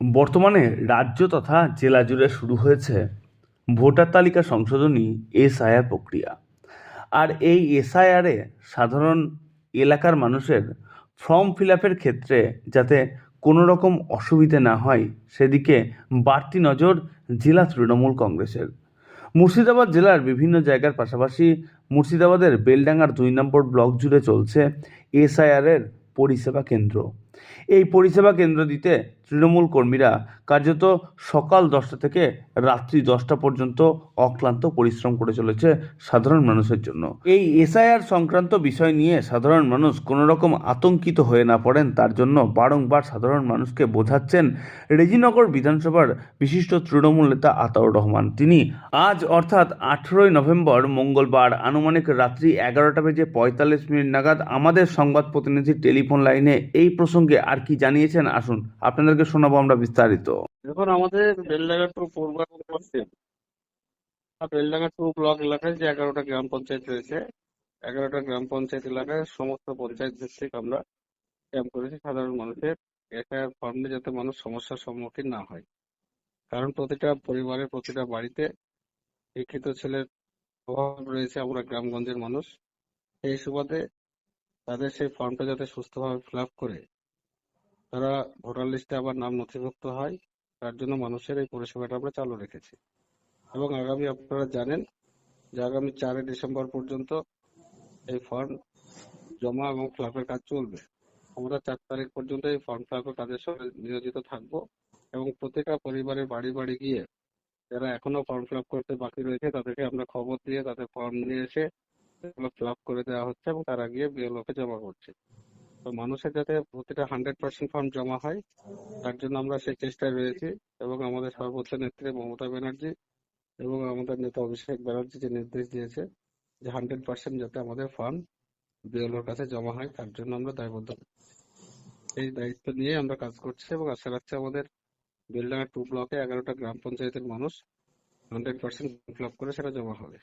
বর্তমানে রাজ্য তথা জেলা জুড়ে শুরু হয়েছে ভোটার তালিকা সংশোধনী এসআইআর প্রক্রিয়া। আর এই এসআইআরে সাধারণ এলাকার মানুষের ফর্ম ফিল আপের ক্ষেত্রে যাতে কোনো রকম অসুবিধে না হয়, সেদিকে বাড়তি নজর জেলা তৃণমূল কংগ্রেসের। মুর্শিদাবাদ জেলার বিভিন্ন জায়গার পাশাপাশি মুর্শিদাবাদের বেলডাঙ্গার দুই নম্বর ব্লক জুড়ে চলছে এসআইআরের পরিষেবা কেন্দ্র। এই পরিষেবা কেন্দ্র দিতে তৃণমূল কর্মীরা কার্যত সকাল দশটা থেকে রাত্রি দশটা পর্যন্ত অক্লান্ত পরিশ্রম করে চলেছে সাধারণ মানুষের জন্য। এই এসআইআর সংক্রান্ত বিষয় নিয়ে সাধারণ মানুষ কোনো রকম আতঙ্কিত হয়ে না পড়েন, তার জন্য বারংবার সাধারণ মানুষকে বোঝাচ্ছেন রেজিনগর বিধানসভার বিশিষ্ট তৃণমূল নেতা আতাউর রহমান। তিনি আজ অর্থাৎ আঠেরোই নভেম্বর মঙ্গলবার আনুমানিক রাত্রি এগারোটা বেজে পঁয়তাল্লিশ মিনিট নাগাদ আমাদের সংবাদ প্রতিনিধি টেলিফোন লাইনে এই প্রসঙ্গে আর কি জানিয়েছেন? আসুন, আপনাদেরকে শোনাবো আমরা বিস্তারিত। দেখুন, আমাদের Beldanga two Beldanga two block এলাকায় যে এগারোটা গ্রাম পঞ্চায়েত রয়েছে, এগারোটা গ্রাম পঞ্চায়েত এলাকায় সমস্ত পঞ্চায়েত ভিত্তিক আমরা ক্যাম্প করেছি সাধারণ মানুষের। এফআইআর ফর্মে যাতে মানুষ সমস্যার সম্মুখীন না হয়। কারণ প্রতিটা পরিবারের প্রতিটা বাড়িতে শিক্ষিত ছেলের অভাব রয়েছে আমরা গ্রামগঞ্জের মানুষ। সেই সুবাদে তাদের সেই ফর্মটা যাতে সুস্থভাবে ফিল আপ করে তারা ভোটার লিস্টে আবার নাম নথিভুক্ত হয়। তার জন্য মানুষের এই পরিষেবাটা আমরা চালু রেখেছি। এবং আগামী আপনারা জানেন যে আগামী চারই ডিসেম্বর পর্যন্ত এই ফর্ম জমা এবং ফিল কাজ চলবে। আমরা চার তারিখ পর্যন্ত এই ফর্ম ফিল কাজের সঙ্গে নিয়োজিত থাকব এবং প্রতিটা পরিবারের বাড়ি বাড়ি গিয়ে যারা এখনও ফর্ম ফিল করতে বাকি রয়েছে তাদেরকে আমরা খবর দিয়ে তাদের ফর্ম নিয়ে এসে সেগুলো ফিল করে দেওয়া হচ্ছে এবং তারা গিয়ে বিএলওকে জমা করছে। তো মানুষের যাতে প্রতিটা হান্ড্রেড পার্সেন্ট ফর্ম জমা হয়, তার জন্য আমরা সেই চেষ্টায় রয়েছি এবং আমাদের সর্বোচ্চ নেত্রী মমতা ব্যানার্জি এবং আমাদের নেতা অভিষেক ব্যানার্জি যে নির্দেশ দিয়েছে যে হান্ড্রেড পার্সেন্ট যাতে আমাদের ফর্ম বিএলওর কাছে জমা হয়, তার জন্য আমরা দায়বদ্ধ। এই দায়িত্ব নিয়ে আমরা কাজ করছি এবং আশা রাখছি আমাদের বেলডাঙ্গা টু ব্লকে এগারোটা গ্রাম পঞ্চায়েতের মানুষ হান্ড্রেড পার্সেন্ট ফিল করে সেটা জমা হবে।